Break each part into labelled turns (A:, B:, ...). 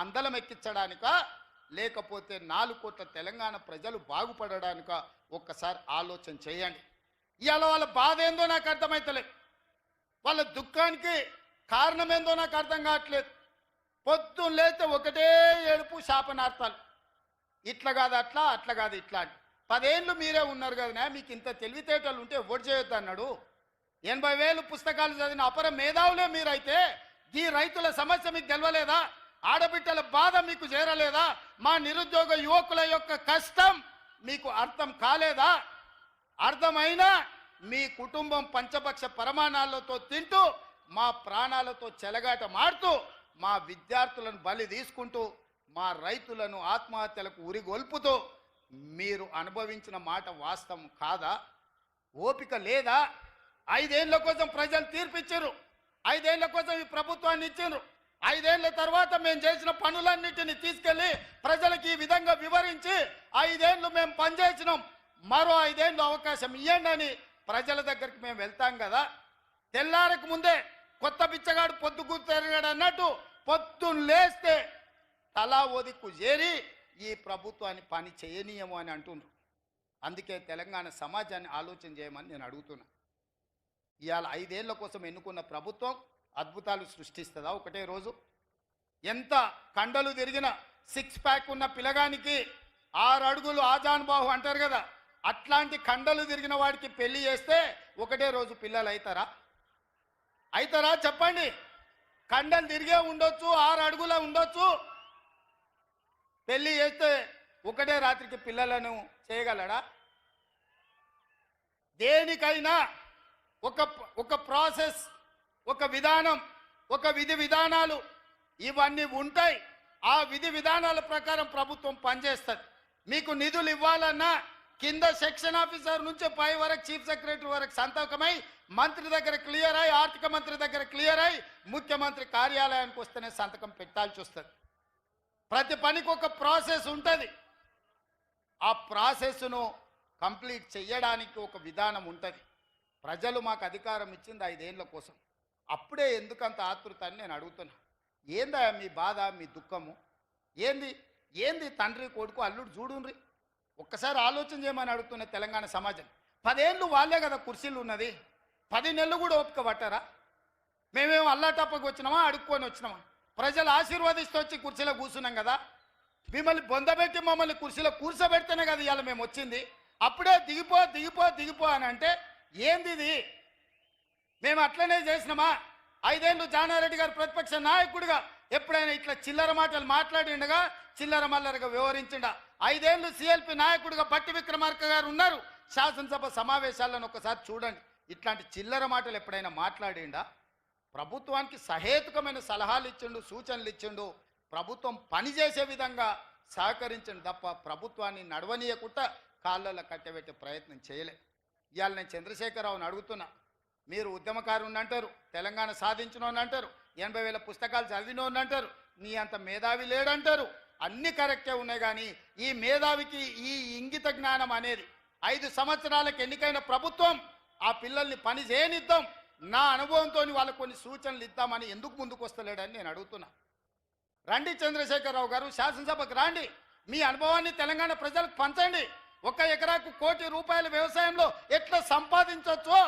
A: అందలం ఎక్కించడానిక లేకపోతే నాలుగు కోట్ల తెలంగాణ ప్రజలు బాగుపడడానిక? ఒక్కసారి ఆలోచన చేయండి. ఇవాళ వాళ్ళ బాధ ఏందో నాకు అర్థమవుతలే వాళ్ళ దుఃఖానికి కారణం ఏందో నాకు అర్థం కావట్లేదు. పొద్దున్న లేతే ఒకటే ఏడుపు శాపనార్థాలు. ఇట్లా కాదు అట్లా అట్లా కాదు ఇట్లా అని. పదేళ్ళు మీరే ఉన్నారు కదా మీకు ఇంత తెలివితేటలు ఉంటే ఓటు చేయొద్దు అన్నాడు. ఎనభై వేలు పుస్తకాలు చదివిన అపర మేధావులే మీరైతే ఈ రైతుల సమస్య మీకు తెలవలేదా? ఆడబిడ్డల బాధ మీకు చేరలేదా? మా నిరుద్యోగ యువకుల యొక్క కష్టం మీకు అర్థం కాలేదా? అర్థమైనా మీ కుటుంబం పంచపక్ష పరమాణాలతో తింటూ మా ప్రాణాలతో చెలగాట మాడుతూ మా విద్యార్థులను బలి తీసుకుంటూ మా రైతులను ఆత్మహత్యలకు ఉరిగొల్పుతూ మీరు అనుభవించిన మాట వాస్తవం కాదా? ఓపిక లేదా? ఐదేళ్ళ కోసం ప్రజలు తీర్పిచ్చారు. ఐదేళ్ళ కోసం ఈ ప్రభుత్వాన్ని ఇచ్చారు. ఐదేళ్ళ తర్వాత మేము చేసిన పనులన్నిటిని తీసుకెళ్ళి ప్రజలకు ఈ విధంగా వివరించి ఐదేళ్ళు మేము పనిచేసినాం. మరో ఐదేళ్ళు అవకాశం ఇవ్వండి అని ప్రజల దగ్గరికి మేము వెళ్తాం కదా. తెల్లారకు ముందే కొత్త బిచ్చగాడు పొద్దు కూర్చోగాడు అన్నట్టు పొద్దున్న లేస్తే తలా ఒదిక్కు చేరి ఈ ప్రభుత్వాన్ని పని చేయనీయము అని అంటున్నారు అందుకే తెలంగాణ సమాజాన్ని ఆలోచన చేయమని నేను అడుగుతున్నా. ఇవాళ ఐదేళ్ళ కోసం ఎన్నుకున్న ప్రభుత్వం అద్భుతాలు సృష్టిస్తుందా? ఒకటే రోజు. ఎంత కండలు తిరిగిన సిక్స్ ప్యాక్ ఉన్న పిల్లగానికి ఆరు అడుగులు ఆజాన్ బాహు అంటారు కదా. అట్లాంటి కండలు తిరిగిన వాడికి పెళ్ళి చేస్తే ఒకటే రోజు పిల్లలు అవుతారా అవుతారా చెప్పండి. కండలు తిరిగే ఉండొచ్చు ఆరు అడుగుల ఉండొచ్చు. పెళ్ళి చేస్తే ఒకటే రాత్రికి పిల్లలను చేయగలడా? దేనికైనా ఒక ఒక ప్రాసెస్ ఒక విధానం ఒక విధి విధానాలు ఇవన్నీ ఉంటాయి. ఆ విధి విధానాల ప్రకారం ప్రభుత్వం పనిచేస్తుంది. మీకు నిధులు ఇవ్వాలన్నా కింద సెక్షన్ ఆఫీసర్ నుంచి పై వరకు చీఫ్ సెక్రటరీ వరకు సంతకమై మంత్రి దగ్గర క్లియర్ అయి ఆర్థిక మంత్రి దగ్గర క్లియర్ అయి ముఖ్యమంత్రి కార్యాలయానికి వస్తేనే సంతకం పెట్టాల్సి వస్తుంది. ప్రతి పనికి ఒక ప్రాసెస్ ఉంటుంది. ఆ ప్రాసెస్ను కంప్లీట్ చేయడానికి ఒక విధానం ఉంటుంది. ప్రజలు మాకు అధికారం ఇచ్చింది ఐదేళ్ళ కోసం. అప్పుడే ఎందుకంత ఆతృత అని నేను అడుగుతున్నా. ఏందా మీ బాధ మీ దుఃఖము? ఏంది? ఏంది తండ్రి కొడుకు అల్లుడు చూడుండ్రి? ఒక్కసారి ఆలోచన చేయమని అడుగుతున్న తెలంగాణ సమాజం. పదేళ్ళు వాళ్ళే కదా కుర్చీలు ఉన్నది. పది నెలలు కూడా ఓపిక పట్టారా? మేమేం అల్లాటప్పకి వచ్చినామా అడుక్కొని వచ్చినామా? ప్రజలు ఆశీర్వదిస్తూ వచ్చి కుర్చీలో కూర్చున్నాం కదా. మిమ్మల్ని బొందబెట్టి మమ్మల్ని కుర్చీలో కూర్చోబెడితేనే కదా ఇవాళ మేము వచ్చింది. అప్పుడే దిగిపో దిగిపో దిగిపో అని అంటే ఏంది ఇది? మేము అట్లనే చేసినామా? ఐదేళ్ళు జానారెడ్డి గారు ప్రతిపక్ష నాయకుడిగా ఎప్పుడైనా ఇట్లా చిల్లర మాటలు మాట్లాడిండగా చిల్లర మల్లరగా వివరించిండా ఐదేళ్ళు సిఎల్పి నాయకుడిగా పట్టి విక్రమార్క గారు ఉన్నారు. శాసనసభ సమావేశాలను ఒకసారి చూడండి. ఇట్లాంటి చిల్లర మాటలు ఎప్పుడైనా మాట్లాడిండా? ప్రభుత్వానికి సహేతుకమైన సలహాలు ఇచ్చిండు సూచనలు ఇచ్చిండు. ప్రభుత్వం పనిచేసే విధంగా సహకరించండి తప్ప ప్రభుత్వాన్ని నడవనీయకుండా కాళ్ళలో కట్టబెట్టే ప్రయత్నం చేయలే. ఇవాళ నేను చంద్రశేఖరరావుని అడుగుతున్నా. మీరు ఉద్యమకారుని అంటారు తెలంగాణ సాధించినోని అంటారు ఎనభై వేల పుస్తకాలు చదివినోని అంటారు నీ అంత మేధావి లేడంటారు. అన్ని కరెక్టే ఉన్నాయి కానీ ఈ మేధావికి ఈ ఇంగిత జ్ఞానం అనేది ఐదు సంవత్సరాలకు ఎన్నికైన ప్రభుత్వం ఆ పిల్లల్ని పని చేయనిద్దాం. నా అనుభవంతో వాళ్ళకు కొన్ని సూచనలు ఇద్దామని ఎందుకు ముందుకు వస్తలేడని నేను అడుగుతున్నా. రండి చంద్రశేఖరరావు గారు శాసనసభకు రండి. మీ అనుభవాన్ని తెలంగాణ ప్రజలకు పంచండి. ఒక ఎకరాకు కోటి రూపాయల వ్యవసాయంలో ఎట్లా సంపాదించవచ్చో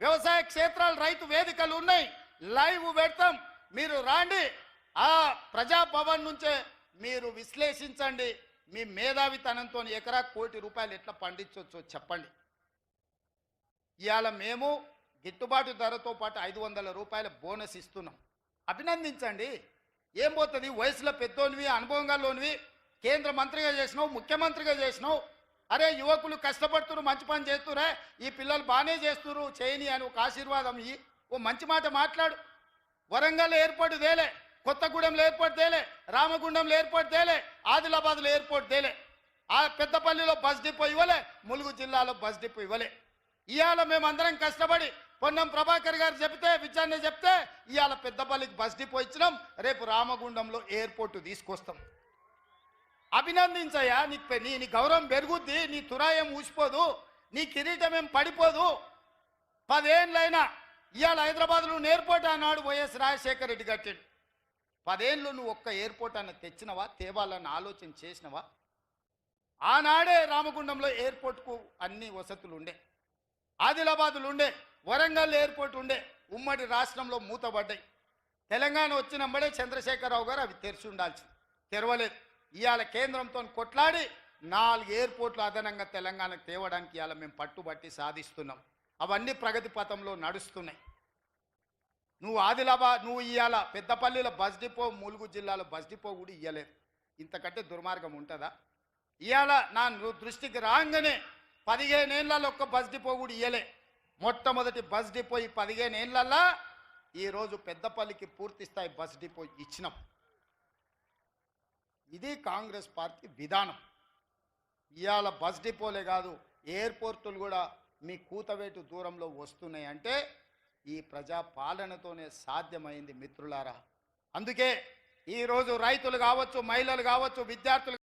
A: వ్యవసాయ క్షేత్రాలు రైతు వేదికలు ఉన్నాయి. లైవ్ పెడతాం. మీరు రాండి. ఆ ప్రజాభవన్ నుంచే మీరు విశ్లేషించండి. మీ మేధావితనంతో ఎకరా కోటి రూపాయలు ఎట్లా పండించవచ్చో చెప్పండి. ఇవాళ మేము గిట్టుబాటు ధరతో పాటు ఐదు వందల రూపాయల బోనస్ ఇస్తున్నాం. అభినందించండి. ఏం పోతుంది? వయసులో పెద్దోనివి అనుభవంగా లోనివి కేంద్ర మంత్రిగా చేసినావు ముఖ్యమంత్రిగా చేసినావు అరే యువకులు కష్టపడుతున్నారు మంచి పని చేస్తురే ఈ పిల్లలు బాగానే చేస్తున్నారు చేయని అని ఒక ఆశీర్వాదం ఈ ఓ మంచి మాట మాట్లాడు. వరంగల్ ఏర్పాటు తేలే కొత్తగూడెంలో ఏర్పాటు తేలే రామగుండంలో ఏర్పాటు తేలే ఆదిలాబాద్లో ఎయిర్పోర్ట్ తేలే. ఆ పెద్దపల్లిలో బస్ డిపో ఇవ్వలే ములుగు జిల్లాలో బస్ డిపో ఇవ్వలే. ఇవాళ మేమందరం కష్టపడి పొన్నం ప్రభాకర్ గారు చెప్తే విచారణ చెప్తే ఇవాళ పెద్దపల్లికి బస్ డిపో ఇచ్చినాం రేపు రామగుండంలో ఎయిర్పోర్ట్ తీసుకొస్తాం. అభినందించయ్యా. నీ నీ నీ గౌరవం పెరుగుద్ది నీ తురాయం ఊసిపోదు నీ కిరీటం ఏం పడిపోదు. పదేండ్లైనా ఇవాళ హైదరాబాద్లో ఎయిర్పోర్ట్ అన్నాడు వైఎస్ రాజశేఖర రెడ్డి కట్టాడు పదేళ్ళు నువ్వు ఒక్క ఎయిర్పోర్ట్ అన్న తెచ్చినవా తేవాలని ఆలోచన చేసినవా? ఆనాడే రామగుండంలో ఎయిర్పోర్ట్కు అన్ని వసతులు ఉండే ఆదిలాబాదులు ఉండే వరంగల్ ఎయిర్పోర్ట్ ఉండే ఉమ్మడి రాష్ట్రంలో మూతబడ్డాయి. తెలంగాణ వచ్చినప్పుడే చంద్రశేఖరరావు గారు అవి తెరిచి ఉండాల్సింది. తెరవలేదు. ఇవాళ కేంద్రంతో కొట్లాడి నాలుగు ఎయిర్పోర్ట్లు అదనంగా తెలంగాణకు తేవడానికి ఇవాళ మేము పట్టుబట్టి సాధిస్తున్నాం. అవన్నీ ప్రగతి పథంలో నడుస్తున్నాయి. నువ్వు ఆదిలాబాద్ నువ్వు ఇవాళ పెద్దపల్లిలో బస్ డిపో ములుగు జిల్లాలో బస్ డిపో కూడా ఇవ్వలేదు ఇంతకంటే దుర్మార్గం ఉంటుందా? ఇవాళ నా దృష్టికి రాగానే పదిహేనేళ్ళలో ఒక్క బస్ డిపో కూడా ఇవ్వలే మొట్టమొదటి బస్ డిపో ఈ పదిహేనేళ్ళలో ఈరోజు పెద్దపల్లికి పూర్తి స్థాయి బస్ డిపో ఇచ్చినాం. ఇది కాంగ్రెస్ పార్టీ విధానం. ఇవాళ బస్ డిపోలే కాదు ఎయిర్పోర్టులు కూడా మీ కూతవేటు దూరంలో వస్తున్నాయి అంటే ఈ ప్రజా పాలనతోనే సాధ్యమైంది మిత్రులారా. అందుకే ఈరోజు రైతులు కావచ్చు మహిళలు కావచ్చు విద్యార్థులు